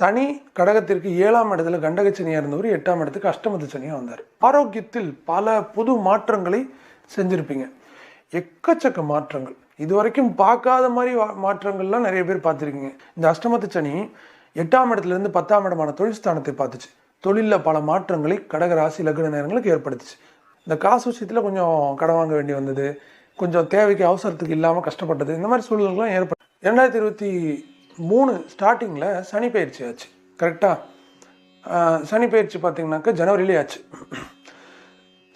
சனி கடகத்திற்கு ஏழாம் இடத்துல கண்டகச்சனியாக இருந்தவர் எட்டாம் இடத்துக்கு அஷ்டமத்து சனியாக வந்தார். ஆரோக்கியத்தில் பல புது மாற்றங்களை செஞ்சுருப்பீங்க. எக்கச்சக்க மாற்றங்கள். இது வரைக்கும் பார்க்காத மாதிரி மாற்றங்கள்லாம் நிறைய பேர் பார்த்துருக்கீங்க. இந்த அஷ்டமத்து சனி எட்டாம் இடத்துலேருந்து பத்தாம் இடமான தொழில் ஸ்தானத்தை பார்த்துச்சு. தொழிலில் பல மாற்றங்களை கடக ராசி லக்ன நேரங்களுக்கு ஏற்படுத்துச்சு. இந்த காசு விஷயத்தில் கொஞ்சம் கடன் வாங்க வேண்டி வந்தது. கொஞ்சம் தேவைக்கு அவசரத்துக்கு இல்லாமல் கஷ்டப்பட்டது. இந்த மாதிரி சூழல்கள்லாம் ஏற்பட்டு ரெண்டாயிரத்தி இருபத்தி மூணு ஸ்டார்டிங்கில் சனி பயிற்சி ஆச்சு. கரெக்டாக சனி பயிற்சி பார்த்தீங்கன்னாக்கா ஜனவரிலே ஆச்சு.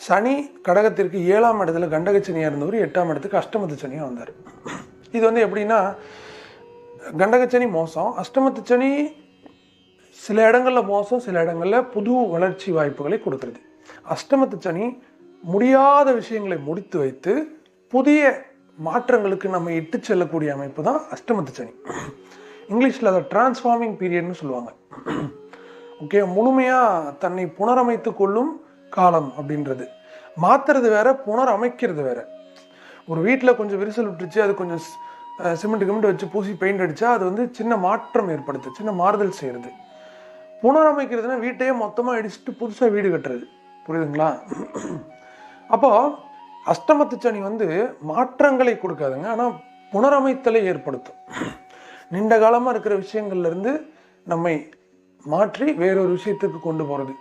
சனி கடகத்திற்கு ஏழாம் இடத்துல கண்டகச்சனியாக இருந்தவர் எட்டாம் இடத்துக்கு அஷ்டமத்து சனியாக வந்தார். இது வந்து எப்படின்னா கண்டகச்சனி மோசம் அஷ்டமத்து சனி சில இடங்களில் மோசம் சில இடங்களில் புது வளர்ச்சி வாய்ப்புகளை கொடுக்குறது. அஷ்டமத்து சனி முடியாத விஷயங்களை முடித்து வைத்து புதிய மாற்றங்களுக்கு நம்ம இட்டு செல்லக்கூடிய அமைப்பு தான் அஷ்டமத்து சனி. இங்கிலீஷில் அதை டிரான்ஸ்ஃபார்மிங் பீரியட்னு சொல்லுவாங்க. ஓகே முழுமையாக தன்னை புனரமைத்து கொள்ளும் காலம் அப்படின்றது. மாத்துறது வேற புனரமைக்கிறது வேற. ஒரு வீட்டில் கொஞ்சம் விரிசல் விட்டுருச்சு அது கொஞ்சம் சிமெண்ட் கிமெண்ட் வச்சு பூசி பெயிண்ட் அடித்தா அது வந்து சின்ன மாற்றம் ஏற்படுத்து சின்ன மாறுதல் செய்கிறது புனரமைக்கிறதுனா வீட்டையே மொத்தமாக இடிச்சுட்டு புதுசாக வீடு கட்டுறது. புரியுதுங்களா? அப்போது அஷ்டமத்து சனி வந்து மாற்றங்களை கொடுக்காதுங்க ஆனால் புனரமைத்தலை ஏற்படுத்தும். நீண்ட காலமாக இருக்கிற விஷயங்கள்லேருந்து நம்மை மாற்றி வேறொரு விஷயத்துக்கு கொண்டு போகிறது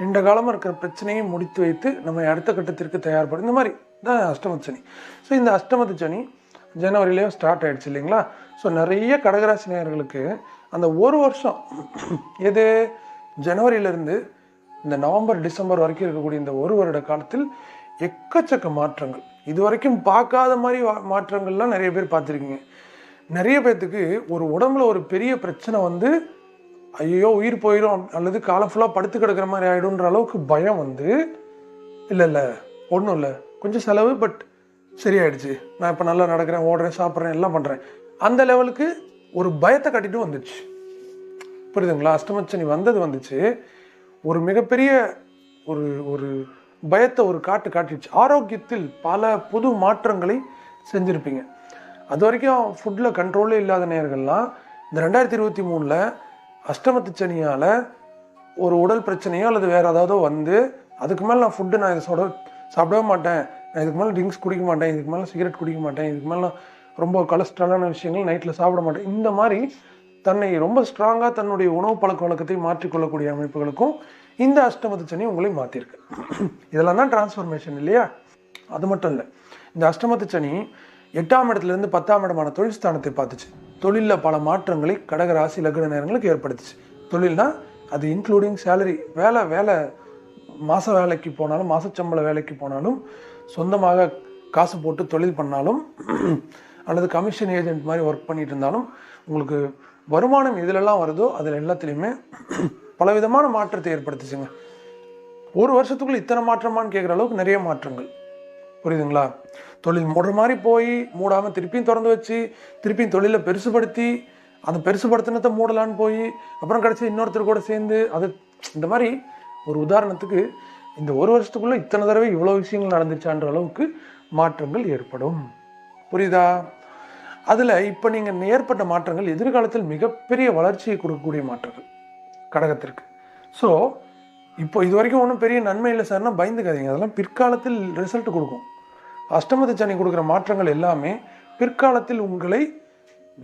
நீண்ட காலமாக இருக்கிற பிரச்சனையை முடித்து வைத்து நம்மை அடுத்த கட்டத்திற்கு தயார்படும் இந்த மாதிரி தான் அஷ்டமத்து சனி. ஸோ இந்த அஷ்டமத்து சனி ஜனவரிலேயே ஸ்டார்ட் ஆயிடுச்சு இல்லைங்களா? ஸோ நிறைய கடகராசி நேயர்களுக்கு அந்த ஒரு வருஷம் எது? ஜனவரியிலேருந்து இந்த நவம்பர் டிசம்பர் வரைக்கும் இருக்கக்கூடிய இந்த ஒரு வருட காலத்தில் எக்கச்சக்க மாற்றங்கள். இது வரைக்கும் பார்க்காத மாதிரி வா- மாற்றங்கள்லாம் நிறைய பேர் பார்த்துருக்கீங்க. நிறைய பேர்த்துக்கு ஒரு உடம்புல ஒரு பெரிய பிரச்சனை வந்து ஐயோ உயிர் போயிடும் அல்லது காலம் ஃபுல்லாக படுத்து கிடக்கிற மாதிரி ஆகிடும்ன்ற அளவுக்கு பயம் வந்து இல்லை இல்லை ஒன்றும் இல்லை. கொஞ்சம் செலவு பட் சரியாயிடுச்சு. நான் இப்போ நல்லா நடக்கிறேன் ஓடுறேன் சாப்பிட்றேன் எல்லாம் பண்ணுறேன் அந்த லெவலுக்கு ஒரு பயத்தை கட்டிட்டு வந்துச்சு. புரியுதுங்களா? அஷ்டமச்சனி வந்தது வந்துச்சு. ஒரு மிகப்பெரிய ஒரு ஒரு பயத்தை ஒரு காட்டு காட்டிடுச்சு. ஆரோக்கியத்தில் பல புது மாற்றங்களை செஞ்சுருப்பீங்க. அது வரைக்கும் ஃபுட்டில் கண்ட்ரோலே இல்லாத நேர்கள்லாம் இந்த ரெண்டாயிரத்தி இருபத்தி மூணில் அஷ்டமத்து சனியால் ஒரு உடல் பிரச்சனையோ அல்லது வேறு ஏதாவதோ வந்து அதுக்கு மேலே நான் ஃபுட்டு நான் இதை சொட சாப்பிடவே மாட்டேன். நான் இதுக்கு மேலே ட்ரிங்க்ஸ் குடிக்க மாட்டேன். இதுக்கு மேலே சிகரெட் குடிக்க மாட்டேன். இதுக்கு மேலே ரொம்ப கொலஸ்ட்ராலான விஷயங்கள் நைட்டில் சாப்பிட மாட்டேன். இந்த மாதிரி தன்னை ரொம்ப ஸ்ட்ராங்காக தன்னுடைய உணவு பழக்க வழக்கத்தை மாற்றிக்கொள்ளக்கூடிய அமைப்புகளுக்கும் இந்த அஷ்டமத்து சனி உங்களை மாற்றிருக்கு இதெல்லாம் தான் டிரான்ஸ்ஃபர்மேஷன் இல்லையா? அது மட்டும் இல்லை. இந்த அஷ்டமத்து சனி எட்டாம் இடத்துலேருந்து பத்தாம் இடமான தொழில் ஸ்தானத்தை பார்த்துச்சு. தொழிலில் பல மாற்றங்களை கடகராசி லக்ன நேரங்களுக்கு ஏற்படுத்துச்சு. தொழில்னா அது இன்க்ளூடிங் சேலரி வேலை வேலை மாத வேலைக்கு போனாலும் மாதச்சம்பள வேலைக்கு போனாலும் சொந்தமாக காசு போட்டு தொழில் பண்ணாலும் அல்லது கமிஷன் ஏஜென்ட் மாதிரி ஒர்க் பண்ணிட்டு இருந்தாலும் உங்களுக்கு வருமானம் எதுலெல்லாம் வருதோ அதில் எல்லாத்துலேயுமே பலவிதமான மாற்றத்தை ஏற்படுத்துச்சுங்க. ஒரு வருஷத்துக்குள்ளே இத்தனை மாற்றமான்னு கேட்குற அளவுக்கு நிறைய மாற்றங்கள். புரியுதுங்களா? தொழில் மூடுற மாதிரி போய் மூடாமல் திருப்பியும் திறந்து வச்சு திருப்பியும் தொழிலை பெருசுபடுத்தி அந்த பெருசுபடுத்தினத்தை மூடலான்னு போய் அப்புறம் கிடச்சி இன்னொருத்தர் கூட சேர்ந்து அது இந்த மாதிரி ஒரு உதாரணத்துக்கு இந்த ஒரு வருஷத்துக்குள்ளே இத்தனை தடவை இவ்வளோ விஷயங்கள் நடந்துச்சான்ற அளவுக்கு மாற்றங்கள் ஏற்படும். புரியுதா? அதில் இப்போ நீங்கள் ஏற்பட்ட மாற்றங்கள் எதிர்காலத்தில் மிகப்பெரிய வளர்ச்சியை கொடுக்கக்கூடிய மாற்றங்கள் கடகத்திற்கு. ஸோ இப்போ இது வரைக்கும் ஒன்றும் பெரிய நன்மை இல்லை சார்னா பயந்துக்காதீங்க. அதெல்லாம் பிற்காலத்தில் ரிசல்ட் கொடுக்கும். அஷ்டமத்து சனி கொடுக்குற மாற்றங்கள் எல்லாமே பிற்காலத்தில் உங்களை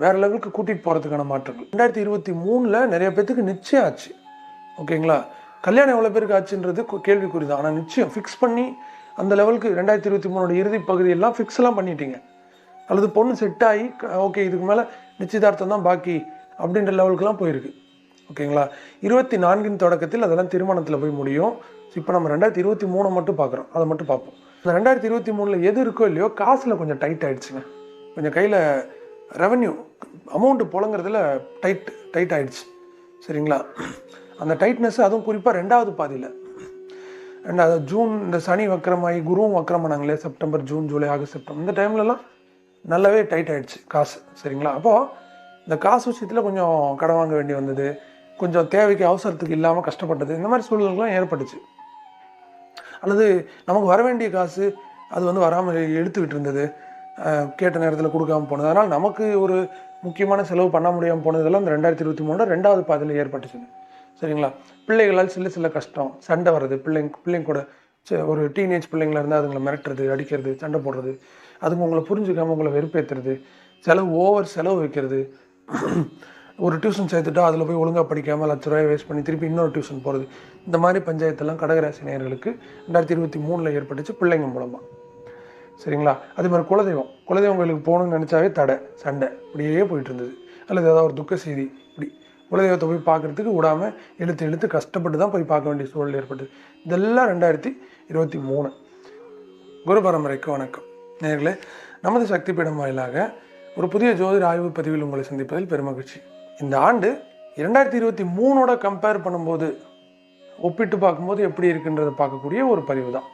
வேற லெவலுக்கு கூட்டிகிட்டு போகிறதுக்கான மாற்றங்கள். ரெண்டாயிரத்தி இருபத்தி மூணில் நிறைய பேர்த்துக்கு நிச்சயம் ஆச்சு. ஓகேங்களா? கல்யாணம் எவ்வளோ பேருக்கு ஆச்சுன்றது கேள்விக்குறி தான் ஆனால் நிச்சயம் ஃபிக்ஸ் பண்ணி அந்த லெவலுக்கு ரெண்டாயிரத்தி இருபத்தி மூணோட இறுதி பகுதியெல்லாம் ஃபிக்ஸ்லாம் பண்ணிட்டீங்க. அல்லது பொண்ணு செட் ஆகி ஓகே இதுக்கு மேலே நிச்சயதார்த்தம் தான் பாக்கி அப்படின்ற லெவலுக்குலாம் போயிருக்கு. ஓகேங்களா? இருபத்தி நான்கின் தொடக்கத்தில் அதெல்லாம் திருமணத்தில் போய் முடியும். இப்போ நம்ம ரெண்டாயிரத்தி இருபத்தி மூணை மட்டும் பார்க்குறோம் அதை மட்டும் பார்ப்போம் இந்த ரெண்டாயிரத்தி இருபத்தி மூணில் எது இருக்கோ இல்லையோ காசில் கொஞ்சம் டைட் ஆகிடுச்சுங்க கொஞ்சம் கையில் ரெவன்யூ அமௌண்ட்டு புழங்குறதுல டைட் டைட் ஆகிடுச்சு சரிங்களா? அந்த டைட்னஸ் அதுவும் குறிப்பாக ரெண்டாவது பாதியில். ரெண்டாவது ஜூன் இந்த சனி வக்கரமாகி குருவும் வக்கரமானாங்களே September June July August September. இந்த டைம்லலாம் நல்லாவே டைட் ஆகிடுச்சு காசு. சரிங்களா? அப்போது இந்த காசு விஷயத்தில் கொஞ்சம் கடன் வாங்க வேண்டி வந்தது. கொஞ்சம் தேவைக்கு அவசரத்துக்கு இல்லாமல் கஷ்டப்பட்டது. இந்த மாதிரி சூழல்கள்லாம் ஏற்பட்டுச்சு. அல்லது நமக்கு வர வேண்டிய காசு அது வந்து வராமல் எடுத்துக்கிட்டு இருந்தது கேட்ட நேரத்தில் கொடுக்காம போனது. அதனால் நமக்கு ஒரு முக்கியமான செலவு பண்ண முடியாமல் போனதெல்லாம் இந்த ரெண்டாயிரத்தி இருபத்தி மூணு ரெண்டாவது பாதையில் ஏற்பட்டுச்சுங்க சரிங்களா? பிள்ளைகளால் சில சில கஷ்டம். சண்டை வர்றது பிள்ளைங்க பிள்ளைங்க கூட ஒரு டீனேஜ் பிள்ளைங்களா இருந்தால் அதுங்களை மிரட்டுறது அடிக்கிறது சண்டை போடுறது. அதுங்க உங்களை புரிஞ்சுக்காமல் உங்களை வெறுப்பேற்றுறது செலவு ஓவர் செலவு வைக்கிறது. ஒரு டியூஷன் சேர்த்துட்டா அதில் போய் ஒழுங்காக படிக்காமல் லட்ச ரூபாய் வேஸ்ட் பண்ணி திருப்பி இன்னொரு டியூஷன் போகிறது இந்த மாதிரி பஞ்சாயத்தெல்லாம் கடகராசி நேயர்களுக்கு ரெண்டாயிரத்தி இருபத்தி மூணில் ஏற்பட்டுச்சு பிள்ளைங்க மூலமாக சரிங்களா? அதே மாதிரி குலதெய்வம். குலதெய்வம் கோயிலுக்கு போகணும்னு நினச்சாவே தடை சண்டை. இப்படியே போயிட்டு இருந்தது. அல்லது ஏதாவது ஒரு துக்க செய்தி இப்படி. குலதெய்வத்தை போய் பார்க்கறதுக்கு விடாமல் இழுத்து இழுத்து கஷ்டப்பட்டு தான் போய் பார்க்க வேண்டிய சூழல் ஏற்பட்டது. இதெல்லாம் ரெண்டாயிரத்தி இருபத்தி மூணு. குரு பரம்பரைக்கு வணக்கம். நேர்களே நமது சக்தி பீடம் வாயிலாக ஒரு புதிய ஜோதிட ஆய்வு பதிவில் உங்களை சந்திப்பதில் பெருமகிழ்ச்சி. இந்த ஆண்டு இரண்டாயிரத்தி இருபத்தி மூணோட கம்பேர் பண்ணும்போது ஒப்பிட்டு பார்க்கும்போது எப்படி இருக்குன்றதை பார்க்கக்கூடிய ஒரு பதிவு தான்.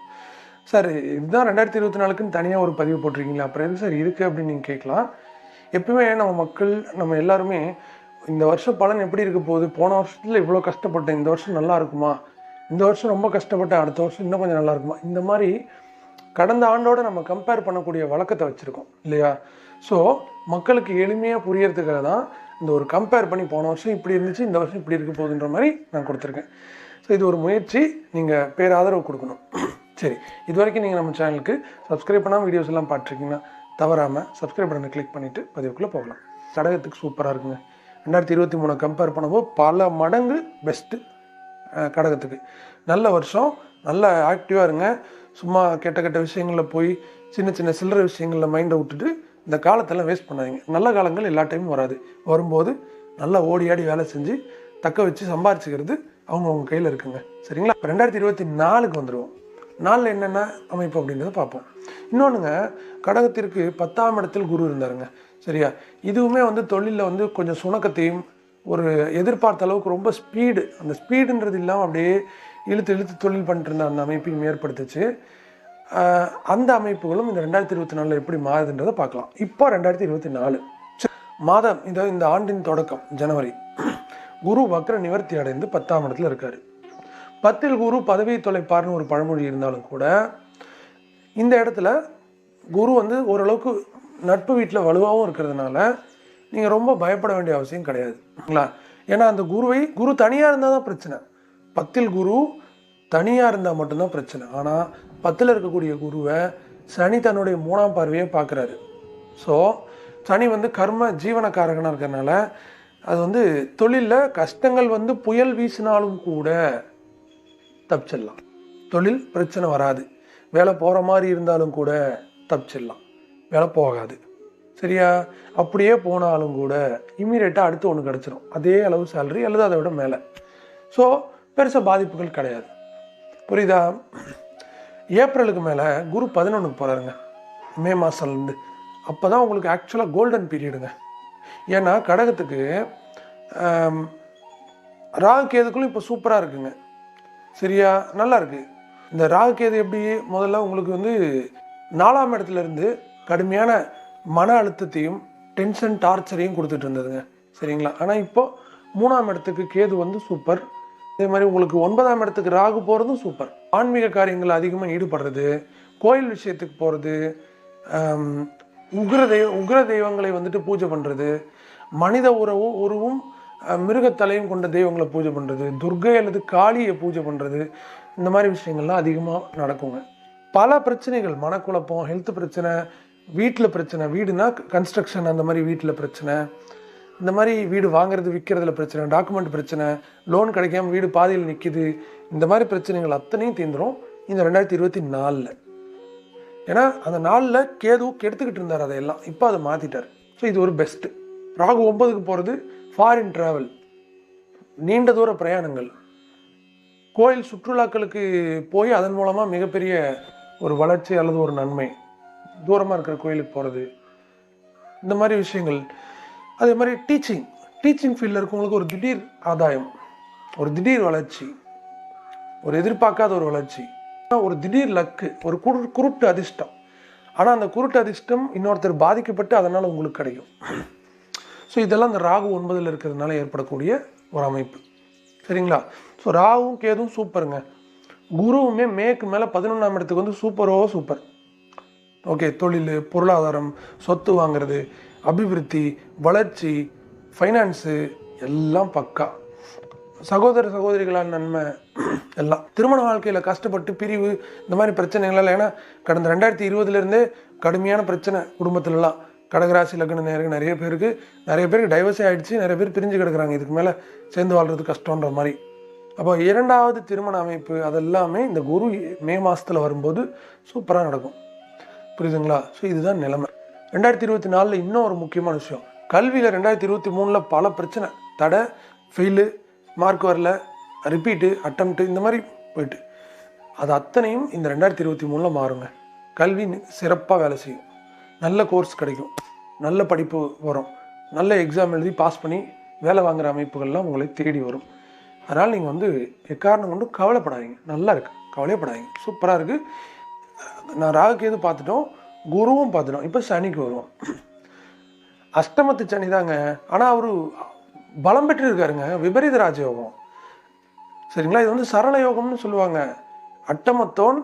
சார் இதுதான் ரெண்டாயிரத்தி இருபத்தி நாலுக்குன்னு தனியாக ஒரு பதிவு போட்டிருக்கீங்களா? அப்புறம் எது சார் இருக்குது அப்படின்னு நீங்கள் கேட்கலாம். எப்பவுமே நம்ம மக்கள் நம்ம எல்லாருமே இந்த வருஷம் பலன் எப்படி இருக்க போகுது? போன வருஷத்தில் இவ்வளோ கஷ்டப்பட்டேன் இந்த வருஷம் நல்லா இருக்குமா? இந்த வருஷம் ரொம்ப கஷ்டப்பட்டேன் அடுத்த வருஷம் இன்னும் கொஞ்சம் நல்லா இருக்குமா? இந்த மாதிரி கடந்த ஆண்டோடு நம்ம கம்பேர் பண்ணக்கூடிய வழக்கத்தை வச்சுருக்கோம் இல்லையா? ஸோ மக்களுக்கு எளிமையாக புரியறதுக்காக தான் இந்த ஒரு கம்பேர் பண்ணி போன வருஷம் இப்படி இருந்துச்சு இந்த வருஷம் இப்படி இருக்க போகுதுன்ற மாதிரி நான் கொடுத்துருக்கேன். ஸோ இது ஒரு முயற்சி நீங்கள் பேராதரவு கொடுக்கணும். சரி இது வரைக்கும் நீங்கள் நம்ம சேனலுக்கு சப்ஸ்கிரைப் பண்ணாமல் வீடியோஸ் எல்லாம் பார்த்துருக்கீங்கன்னா தவறாமல் சப்ஸ்கிரைப் பண்ண கிளிக் பண்ணிவிட்டு பதிவுக்குள்ளே போகலாம். கடகத்துக்கு சூப்பராக இருக்குங்க. ரெண்டாயிரத்தி இருபத்தி மூணு கம்பேர் பண்ணும்போது பல மடங்கு பெஸ்ட்டு கடகத்துக்கு. நல்ல வருஷம் நல்ல ஆக்டிவாக இருங்க. சும்மா கெட்ட கெட்ட விஷயங்களில் போய் சின்ன சின்ன சில்லற விஷயங்களில் மைண்டை விட்டுட்டு இந்த காலத்தெல்லாம் வேஸ்ட் பண்ணாதீங்க. நல்ல காலங்கள் எல்லா டைமும் வராது. வரும்போது நல்லா ஓடி ஆடி வேலை செஞ்சு தக்க வச்சு சம்பாரிச்சுக்கிறது அவங்க அவங்க கையில் இருக்குங்க. சரிங்களா? இப்போ ரெண்டாயிரத்தி இருபத்தி நாலுக்கு வந்துடுவோம் நாளில் என்னென்ன அமைப்பு அப்படின்றத பார்ப்போம். இன்னொன்றுங்க கடகத்திற்கு பத்தாம் இடத்தில் குரு இருந்தாருங்க. சரியா? இதுவுமே வந்து தொழிலில் வந்து கொஞ்சம் சுணக்கத்தையும் ஒரு எதிர்பார்த்த அளவுக்கு ரொம்ப ஸ்பீடு அந்த ஸ்பீடுன்றது இல்லாமல் அப்படியே இழுத்து இழுத்து தொழில் பண்ணிட்டு இருந்த அந்த அமைப்பையும் ஏற்படுத்துச்சு. அந்த அமைப்புகளும் இந்த ரெண்டாயிரத்தி இருபத்தி நாலில் எப்படி மாறுதுன்றதை பார்க்கலாம். இப்போ ரெண்டாயிரத்தி இருபத்தி நாலு. மாதம் இந்த இந்த ஆண்டின் தொடக்கம் ஜனவரி. குரு வக்ர நிவர்த்தி அடைந்து பத்தாம் இடத்துல இருக்காரு. பத்தில் குரு பதவி தொலைப்பார்னு ஒரு பழமொழி இருந்தாலும் கூட இந்த இடத்துல குரு வந்து ஓரளவுக்கு நட்பு வீட்டில் வலுவாகவும் இருக்கிறதுனால நீங்கள் ரொம்ப பயப்பட வேண்டிய அவசியம் கிடையாதுங்களா ஏன்னா அந்த குருவை குரு தனியாக இருந்தால் தான் பிரச்சனை. பத்தில் குரு தனியாக இருந்தால் மட்டும்தான் பிரச்சனை. ஆனால் பத்தில் இருக்கக்கூடிய குருவை சனி தன்னுடைய மூணாம் பார்வையை பார்க்குறாரு. ஸோ சனி வந்து கர்ம ஜீவனக்காரகனாக இருக்கிறனால அது வந்து தொழிலில் கஷ்டங்கள் வந்து புயல் வீசினாலும் கூட தப்பிச்சிடலாம். தொழில் பிரச்சனை வராது. வேலை போகிற மாதிரி இருந்தாலும் கூட தப்பிச்சிடலாம். வேலை போகாது. சரியா? அப்படியே போனாலும் கூட இம்மீடியட்டாக அடுத்து ஒன்று கிடச்சிரும். அதே அளவு சேலரி அல்லது அதை விட மேலே. ஸோ பெருசாக பாதிப்புகள் கிடையாது. புரியுதா? ஏப்ரலுக்கு மேலே குரு பதினொன்றுக்கு போகிறாருங்க மே மாதம்லேருந்து அப்போ தான் உங்களுக்கு ஆக்சுவலாக கோல்டன் பீரியடுங்க ஏன்னா கடகத்துக்கு ராகு கேதுக்குள்ளும் இப்போ சூப்பராக இருக்குங்க. சரியா? நல்லா இருக்குது இந்த ராகு கேது எப்படி? முதல்ல உங்களுக்கு வந்து நாலாம் இடத்துலேருந்து கடுமையான மன அழுத்தத்தையும் டென்ஷன் டார்ச்சரையும் கொடுத்துட்டு இருந்ததுங்க. சரிங்களா? ஆனால் இப்போ மூணாம் இடத்துக்கு கேது வந்து சூப்பர் இதே மாதிரி உங்களுக்கு ஒன்பதாம் இடத்துக்கு ராகு போகிறதும் சூப்பர் ஆன்மீக காரியங்கள் அதிகமாக ஈடுபடுறது கோயில் விஷயத்துக்கு போகிறது உக்ர தெய்வ உக்ர தெய்வங்களை வந்துட்டு பூஜை பண்ணுறது மனித உறவும் உருவும் மிருகத்தலையும் கொண்ட தெய்வங்களை பூஜை பண்ணுறது துர்கை அல்லது காளியை பூஜை பண்ணுறது இந்த மாதிரி விஷயங்கள்லாம் அதிகமாக நடக்குங்க. பல பிரச்சனைகள் மனக்குழப்பம் ஹெல்த் பிரச்சனை வீட்டில் பிரச்சனை வீடுனா கன்ஸ்ட்ரக்ஷன் அந்த மாதிரி வீட்டில் பிரச்சனை இந்த மாதிரி வீடு வாங்குறது விற்கிறதுல பிரச்சனை டாக்குமெண்ட் பிரச்சனை லோன் கிடைக்காம வீடு பாதியில் நிற்கிது இந்த மாதிரி பிரச்சனைகள் அத்தனையும் தீர்ந்துரும் இந்த ரெண்டாயிரத்தி இருபத்தி நாலில். ஏன்னா அந்த நாளில் கேது கெடுத்துக்கிட்டு இருந்தார் அதையெல்லாம். இப்போ அதை மாற்றிட்டார் ஸோ இது ஒரு பெஸ்ட்டு ராகு ஒன்பதுக்கு போகிறது ஃபாரின் ட்ராவல் நீண்ட தூர பிரயாணங்கள். கோயில் சுற்றுலாக்களுக்கு போய் அதன் மூலமாக மிகப்பெரிய ஒரு வளர்ச்சி அல்லது ஒரு நன்மை. தூரமாக இருக்கிற கோயிலுக்கு போகிறது இந்த மாதிரி விஷயங்கள். அதே மாதிரி டீச்சிங் டீச்சிங் ஃபீல்டில் இருக்கவங்களுக்கு ஒரு திடீர் ஆதாயம் ஒரு திடீர் வளர்ச்சி ஒரு எதிர்பார்க்காத ஒரு வளர்ச்சி. ஒரு திடீர் லக்கு ஒரு குரு குருட்டு அதிர்ஷ்டம். ஆனால் அந்த குருட்டு அதிர்ஷ்டம் இன்னொருத்தர் பாதிக்கப்பட்டு அதனால் உங்களுக்கு கிடைக்கும். ஸோ இதெல்லாம் அந்த ராகு ஒன்பதில் இருக்கிறதுனால ஏற்படக்கூடிய ஒரு அமைப்பு. சரிங்களா? ஸோ ராகுவும் கேதும் சூப்பருங்க. குருவுமே மேற்கு மேலே பதினொன்றாம் இடத்துக்கு வந்து சூப்பரோ சூப்பர் ஓகே தொழில் பொருளாதாரம் சொத்து வாங்குறது அபிவிருத்தி வளர்ச்சி ஃபைனான்ஸு எல்லாம் பக்கா. சகோதர சகோதரிகளால் நன்மை எல்லாம். திருமண வாழ்க்கையில் கஷ்டப்பட்டு பிரிவு இந்த மாதிரி பிரச்சனைகளால் ஏன்னா கடந்த ரெண்டாயிரத்தி இருபதுலேருந்தே கடுமையான பிரச்சனை குடும்பத்துலலாம். கடகராசி லக்ன நேரம் நிறைய பேருக்கு நிறைய பேருக்கு டைவர்ஸே ஆகிடுச்சு நிறைய பேர் பிரிஞ்சு கிடக்குறாங்க. இதுக்கு மேலே சேர்ந்து வாழ்றது கஷ்டன்ற மாதிரி. அப்போ இரண்டாவது திருமண அமைப்பு அதெல்லாமே இந்த குரு மே மாதத்தில் வரும்போது சூப்பராக நடக்கும். புரியுதுங்களா? ஸோ இதுதான் நிலைமை. ரெண்டாயிரத்தி இருபத்தி நாலில் இன்னும் ஒரு முக்கியமான விஷயம். கல்வியில் ரெண்டாயிரத்தி இருபத்தி மூணில் பல பிரச்சனை. தடை ஃபெயிலு மார்க் வரல ரிப்பீட்டு அட்டம்ப்ட்டு இந்த மாதிரி போயிட்டு. அது அத்தனையும் இந்த ரெண்டாயிரத்தி இருபத்தி மூணில் மாறுங்க. கல்வி சிறப்பாக வேலை செய்யும். நல்ல கோர்ஸ் கிடைக்கும். நல்ல படிப்பு வரும். நல்ல எக்ஸாம் எழுதி பாஸ் பண்ணி வேலை வாங்குகிற அமைப்புகள்லாம் உங்களை தேடி வரும். அதனால் நீங்கள் வந்து எக்காரணம் கொண்டு கவலைப்படாதீங்க. நல்லா இருக்குது கவலையப்படாதீங்க சூப்பராக இருக்குது நான் ராகுகேது பார்த்துட்டோம். குருவும் பார்த்துட்டோம். இப்போ சனிக்கு வருவோம். அஷ்டமத்து சனி தாங்க. ஆனால் அவர் பலம் பெற்று இருக்காருங்க விபரீத ராஜயோகம். சரிங்களா? இது வந்து சரள யோகம்னு சொல்லுவாங்க. அட்டமத்தோன்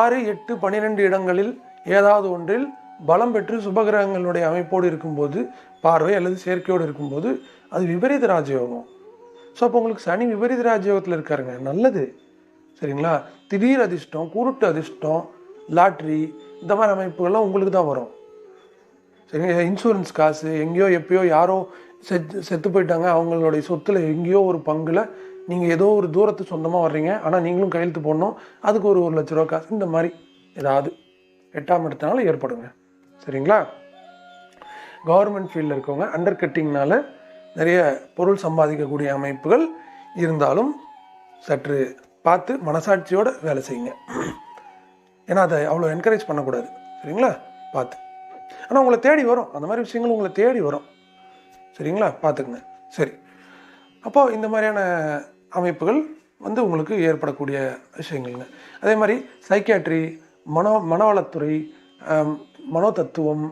ஆறு எட்டு பன்னிரெண்டு இடங்களில் ஏதாவது ஒன்றில் பலம் பெற்று சுபகிரகங்களுடைய அமைப்போடு இருக்கும்போது பார்வை அல்லது செயற்கையோடு இருக்கும்போது அது விபரீத ராஜயோகம். ஸோ அப்போ உங்களுக்கு சனி விபரீத ராஜயோகத்தில் இருக்காருங்க. நல்லது. சரிங்களா? திடீர் அதிர்ஷ்டம் குருட்டு அதிர்ஷ்டம் லாட்ரி இந்த மாதிரி அமைப்புகள்லாம் உங்களுக்கு தான் வரும். சரிங்க இன்சூரன்ஸ் காசு எங்கேயோ எப்பயோ யாரோ செத்து செத்து போயிட்டாங்க. அவங்களுடைய சொத்துல எங்கேயோ ஒரு பங்கில் நீங்கள் ஏதோ ஒரு தூரத்து சொந்தமாக வர்றீங்க. ஆனால் நீங்களும் கையெழுத்து போடணும். அதுக்கு ஒரு ஒரு லட்ச ரூபா காசு இந்த மாதிரி ஏதாவது எட்டாம் இடத்தினால ஏற்படுங்க. சரிங்களா? கவர்மெண்ட் ஃபீல்டில் இருக்கவங்க அண்டர் கட்டிங்னால நிறைய பொருள் சம்பாதிக்கக்கூடிய அமைப்புகள் இருந்தாலும் சற்று பார்த்து மனசாட்சியோடு வேலை செய்யுங்க. ஏன்னா அதை அவ்வளோ என்கரேஜ் பண்ணக்கூடாது. சரிங்களா? பார்த்து. ஆனால் உங்களை தேடி வரும். அந்த மாதிரி விஷயங்கள் உங்களை தேடி வரும். சரிங்களா? பார்த்துக்குங்க. சரி. அப்போது இந்த மாதிரியான அமைப்புகள் வந்து உங்களுக்கு ஏற்படக்கூடிய விஷயங்கள்ங்க. அதே மாதிரி சைக்கியாட்ரி மனோ மனவளத்துறை மனோதத்துவம்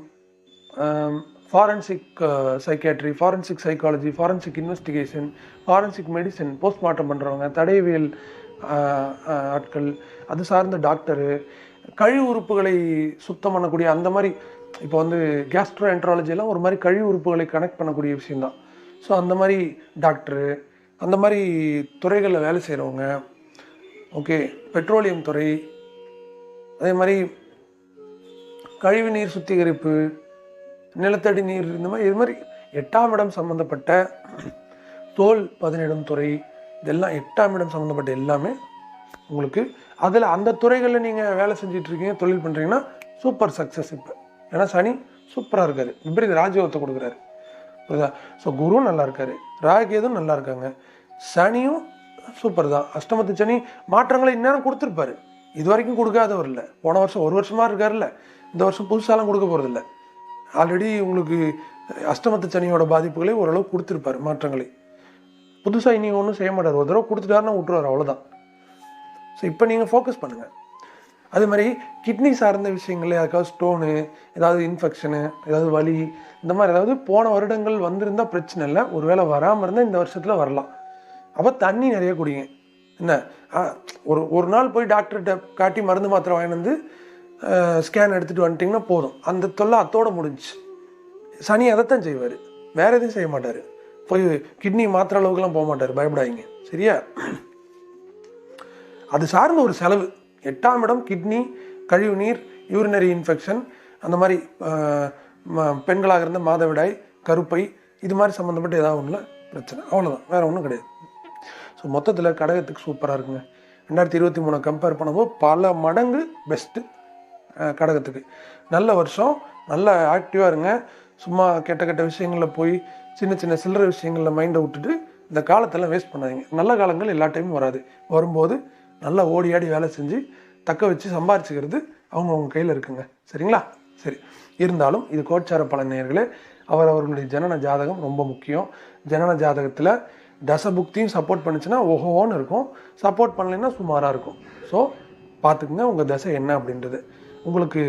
forensic psychiatry forensic psychology forensic investigation forensic medicine postmortem பண்ணுறவங்க தடயவியல் ஆட்கள் அது சார்ந்த டாக்டரு கழிவு உறுப்புகளை சுத்தம் பண்ணக்கூடிய அந்த மாதிரி இப்போ வந்து கேஸ்ட்ரோ எல்லாம் ஒரு மாதிரி கழிவு உறுப்புகளை கனெக்ட் பண்ணக்கூடிய விஷயந்தான் ஸோ அந்த மாதிரி டாக்டரு அந்த மாதிரி துறைகளில் வேலை செய்கிறவங்க ஓகே பெட்ரோலியம் துறை அதே மாதிரி கழிவு நீர் சுத்திகரிப்பு நிலத்தடி நீர் இந்த மாதிரி இது மாதிரி எட்டாம் இடம் சம்மந்தப்பட்ட தோல் பதினிடம் துறை இதெல்லாம் எட்டாம் இடம் சம்மந்தப்பட்ட எல்லாமே உங்களுக்கு அதில் அந்த துறைகளில் நீங்கள் வேலை செஞ்சிட்ருக்கீங்க தொழில் பண்ணுறீங்கன்னா சூப்பர் சக்ஸஸ் இப்போ. ஏன்னா சனி சூப்பராக இருக்காரு. விபரீத ராஜயோகத்தை கொடுக்குறாரு. புரியுதா? ஸோ குருவும் நல்லா இருக்காரு. ராகேதும் நல்லா இருக்காங்க. சனியும் சூப்பர் தான். அஷ்டமத்து சனி மாற்றங்களை இந்நேரம் கொடுத்துருப்பாரு. இது வரைக்கும் கொடுக்காதவர் இல்லை. போன வருஷம் ஒரு வருஷமாக இருக்கார்ல இந்த வருஷம் புதுசாலாம் கொடுக்க போகிறதில்ல ஆல்ரெடி உங்களுக்கு அஷ்டமத்து சனியோட பாதிப்புகளை ஓரளவு கொடுத்துருப்பாரு மாற்றங்களை. புதுசாக இனி ஒன்றும் செய்ய மாட்டார். ஒரு தடவை கொடுத்துட்டாருன்னா விட்டுருவார் அவ்வளோதான் ஸோ இப்போ நீங்கள் ஃபோக்கஸ் பண்ணுங்கள் அதே மாதிரி கிட்னி சார்ந்த விஷயங்கள் யாருக்காவது ஸ்டோனு ஏதாவது இன்ஃபெக்ஷனு ஏதாவது வலி இந்த மாதிரி ஏதாவது போன வருடங்கள் வந்திருந்தால் பிரச்சனை இல்லை. ஒருவேளை வராமல் இருந்தால் இந்த வருஷத்தில் வரலாம். அப்போ தண்ணி நிறைய குடிங்க. என்ன? ஆ, ஒரு ஒரு நாள் போய் டாக்டர்கிட்ட காட்டி மருந்து மாத்திரை வாங்கிட்டு வந்து ஸ்கேன் எடுத்துகிட்டு வந்துட்டிங்கன்னா போதும். அந்த தொல்லை அத்தோட முடிஞ்சுச்சு சனி அதைத்தான் செய்வார். வேறு எதுவும் செய்ய மாட்டார். போய் கிட்னி மாத்திர அளவுக்குலாம் போக மாட்டார் பயப்படாதீங்க. சரியா? அது சார்ந்த ஒரு செலவு. எட்டாம் இடம் கிட்னி கழிவு நீர் யூரினரி இன்ஃபெக்ஷன் அந்த மாதிரி ம- பெண்களாக இருந்த மாதவிடாய் கருப்பை இது மாதிரி சம்மந்தப்பட்ட ஏதாவது ஒன்றும் பிரச்சனை. அவ்வளோதான் வேற ஒன்றும் கிடையாது. ஸோ மொத்தத்தில் கடகத்துக்கு சூப்பராக இருக்குங்க. ரெண்டாயிரத்தி இருபத்தி மூணு கம்பேர் பண்ணும்போது பல மடங்கு பெஸ்ட்டு கடகத்துக்கு. நல்ல வருஷம் நல்ல ஆக்டிவாக இருங்க. சும்மா கெட்ட கெட்ட விஷயங்களில் போய் சின்ன சின்ன சில்லறை விஷயங்களில் மைண்டை விட்டுட்டு இந்த காலத்தெல்லாம் வேஸ்ட் பண்ணாதீங்க. நல்ல காலங்கள் எல்லா டைமும் வராது. வரும்போது நல்லா ஓடி ஆடி வேலை செஞ்சு தக்க வச்சு சம்பாரிச்சுக்கிறது அவங்க அவங்க கையில் இருக்குங்க. சரிங்களா? சரி. இருந்தாலும் இது கோச்சார பலநேயர்களே அவர் அவர்களுடைய ஜனன ஜாதகம் ரொம்ப முக்கியம். ஜனன ஜாதகத்தில் தசபுக்தியும் சப்போர்ட் பண்ணுச்சுன்னா ஓஹோன்னு இருக்கும். சப்போர்ட் பண்ணலைன்னா சுமாராக இருக்கும். ஸோ பார்த்துக்குங்க உங்கள் தசை என்ன அப்படின்றது. உங்களுக்கு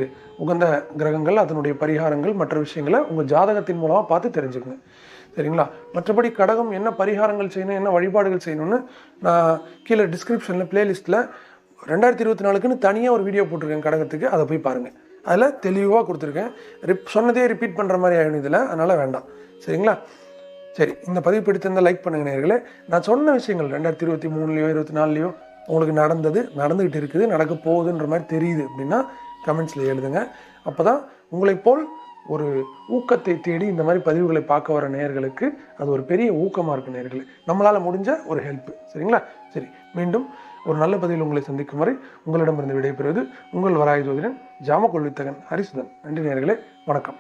உகந்த கிரகங்கள் அதனுடைய பரிகாரங்கள் மற்ற விஷயங்களை உங்கள் ஜாதகத்தின் மூலமாக பார்த்து தெரிஞ்சுக்கங்க. சரிங்களா மற்றபடி கடகம் என்ன பரிகாரங்கள் செய்யணும் என்ன வழிபாடுகள் செய்யணும்னு நான் கீழே டிஸ்கிரிப்ஷனில் பிளேலிஸ்ட்டில் ரெண்டாயிரத்தி இருபத்தி நாலுக்குன்னு தனியாக ஒரு வீடியோ போட்டிருக்கேன் கடகத்துக்கு. அதை போய் பாருங்கள் அதில் தெளிவாக கொடுத்துருக்கேன். ரிப் சொன்னதே ரிப்பீட் பண்ணுற மாதிரி ஆகிடும் இதில். அதனால் வேண்டாம். சரிங்களா? சரி இந்த பதிவு பிடித்திருந்தால் லைக் பண்ணுங்க நேர்களே நான் சொன்ன விஷயங்கள் ரெண்டாயிரத்தி இருபத்தி மூணுலையோ இருபத்தி நாலுலையோ உங்களுக்கு நடந்தது நடந்துக்கிட்டு இருக்குது நடக்க போகுதுன்ற மாதிரி தெரியுது அப்படின்னா கமெண்ட்ஸில் எழுதுங்க. அப்போ தான் உங்களைப் போல் ஒரு ஊக்கத்தை தேடி இந்த மாதிரி பதிவுகளை பார்க்க வர நேயர்களுக்கு அது ஒரு பெரிய ஊக்கமாக இருக்கும் நேயர்களே. நம்மளால் முடிஞ்ச ஒரு ஹெல்ப் சரிங்களா? சரி மீண்டும் ஒரு நல்ல பதிவில் உங்களை சந்திக்கும் வரை உங்களிடமிருந்து விடைபெறுவது உங்கள் வராயுதோதிரன் ஜாம கொள்வித்தகன் ஹரிசுதன். நன்றி நேயர்களே வணக்கம்.